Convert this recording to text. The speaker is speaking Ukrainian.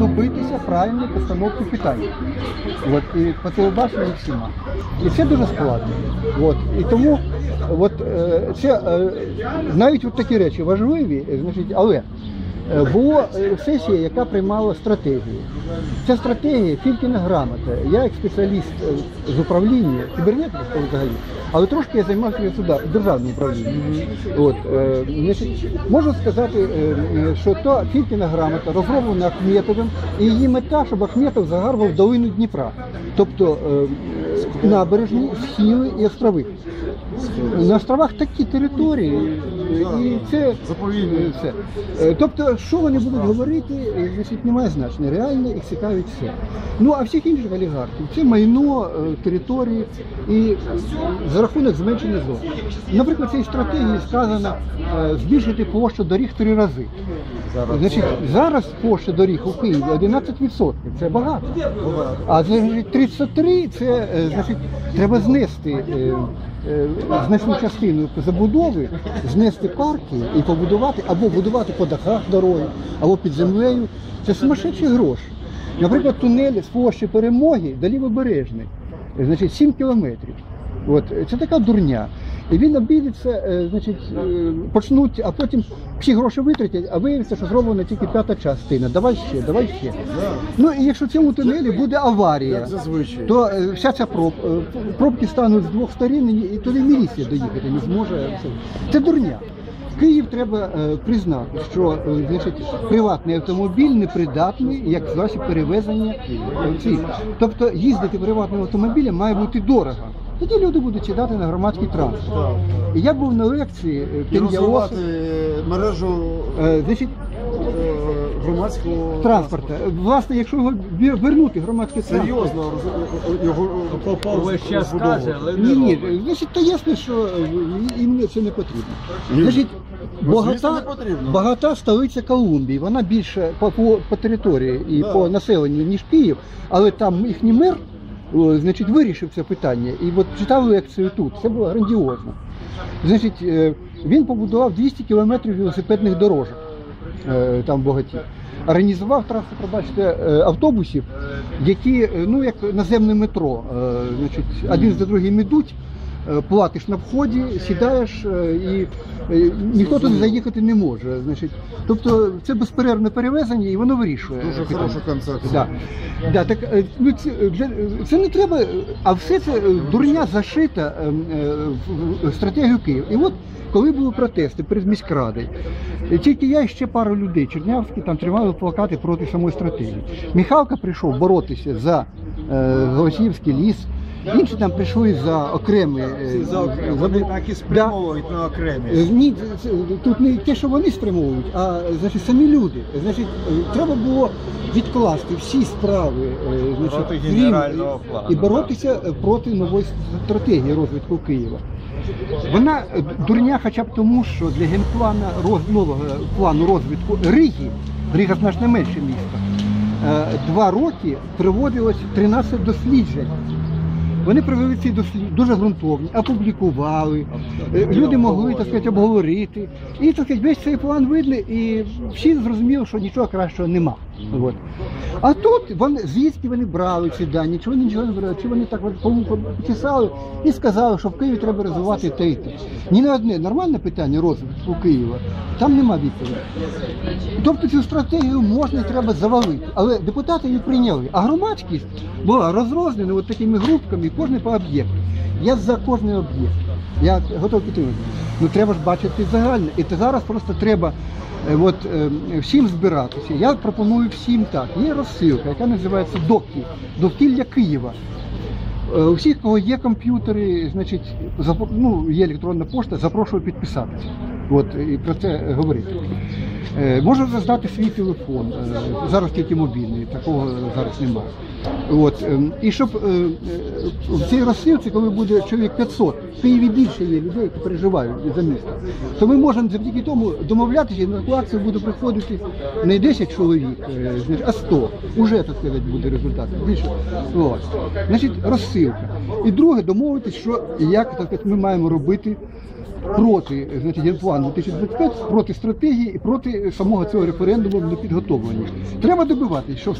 добитися правильної постановки питань. От, і по телебаченню і всіма. І це дуже складно. От, і тому от, е, це е, навіть от такі речі важливі, е, значить, але була е, сесія, яка приймала стратегію. Ця стратегія Фількіна грамота. Я як спеціаліст е, з управління кібернетики взагалі, але трошки я займався сюди, державним управлінням. От, е, можу сказати, е, е, що та Фількіна грамота розроблена Ахметовим, і її мета, щоб Ахметов загарбав долину Дніпра, тобто е, набережні, схили і острови. На островах такі території, і це Заповідні. е, все. Е, Тобто, що вони будуть говорити, е, значить, немає значення. Реально їх цікавить все. Ну а всіх інших олігархів це майно е, території і за рахунок зменшення зон. Наприклад, в цій стратегії сказано збільшити площу доріг три рази. Значить, зараз площа доріг у Києві 11%. Це багато. А значить, 33 це значить, треба знести значну частину забудови, знести парки і побудувати або будувати по дахах дороги, або під землею. Це сумасшедші гроші. Наприклад, тунель з площі перемоги до лівобережний, е, значить 7 кілометрів. От е, це така дурня. І він обійдеться, е, значить, е, почнуть, а потім всі гроші витратять, а виявиться, що зроблена тільки п'ята частина. Давай ще, давай ще. Ну і якщо в цьому тунелі буде аварія, то е, вся ця проб, пробки стануть з двох сторін, і туди міліція доїхати не зможе. Це дурня. Київ треба признати, що значить, приватний автомобіль непридатний як засіб перевезення. Тобто їздити приватним автомобілем має бути дорого. Тоді люди будуть сідати на громадський транспорт. І я був на лекції е, І розвивати е, мережу е, значить, е, громадського транспорту. Власне, якщо його вернути громадський транспорт. Серйозно роз- його Попов весь час каже, але Ні, не ні, робить. значить, то ясно, що е, їм це не потрібно. Ні. Значить, Ну, звісно, багата, потрібно. багата столиця Колумбії, вона більше по, по, по території і Да. по населенню, ніж Київ, але там їхній мер, о, значить, вирішив це питання. І от читав лекцію тут, це було грандіозно. Значить, е, він побудував 200 кілометрів велосипедних дорожок е, там Богаті. Організував трасу, пробачте, е, автобусів, які, ну як наземне метро, значить, один за другим ідуть, платиш на вході, сідаєш е, і е, ніхто туди заїхати не може. Значить, тобто це безперервне перевезення і воно вирішує. Дуже хороша концепція. Да. Да, так, е, ну, це, е, для, це не треба, е, а все це е, дурня зашита е, е, в стратегію Києва. І от коли були протести перед міськрадою, е, тільки я і ще пару людей, Чернявські, там тримали плакати проти самої стратегії. Міхалка прийшов боротися за е, Голосіївський ліс. Інші там прийшли за окремі е, За окремо. за- Вони так і Да. спрямовують на окремі. Е, Ні, тут не те, що вони спрямовують, а значить, самі люди. Значить, е, треба було відкласти всі справи значить, і- плану, і боротися е, проти нової стратегії розвитку Києва. Вона дурня хоча б тому, що для генплана роз, нового плану розвитку Риги, Рига значно менше місто, е, два роки проводилось 13 досліджень. Вони провели ці дослідження дуже ґрунтовні, опублікували. Е, Люди могли так сказати, обговорити. І так сказати, весь цей план видно, і всі зрозуміли, що нічого кращого нема. От. А тут вони, звідки вони брали ці дані, чи вони нічого не брали, чи вони так почесали і сказали, що в Києві треба розвивати те і те. Ні на одне нормальне питання розвитку Києва, там нема відповіді. Тобто цю стратегію можна і треба завалити. Але депутати її прийняли. А громадськість була розрознена от такими групками, кожен по об'єкту. Я за кожний об'єкт. Я готовий підтримати. Ну треба ж бачити загальне. І зараз просто треба е, от, е, всім збиратися. Я пропоную всім так. Є розсилка, яка називається ДОКІ, довкілля Києва. Е, У всіх, кого є комп'ютери, значить, ну, є електронна пошта, запрошую підписатися. От, і про це говорити. Е, Можу роздати свій телефон. е, Зараз тільки мобільний, такого зараз немає. От, ем, і щоб е, в цій розсилці, коли буде чоловік 500, в Києві більше є людей, які переживають за місто, то ми можемо завдяки тому домовлятися, і на таку акцію буде приходити не 10 чоловік, а 100. Уже, так сказати, буде результат. Більше. От. Значить, розсилка. І друге, домовитись, що як так ми маємо робити проти значить, генплану 2025, проти стратегії і проти самого цього референдуму не підготовлені. Треба добивати, що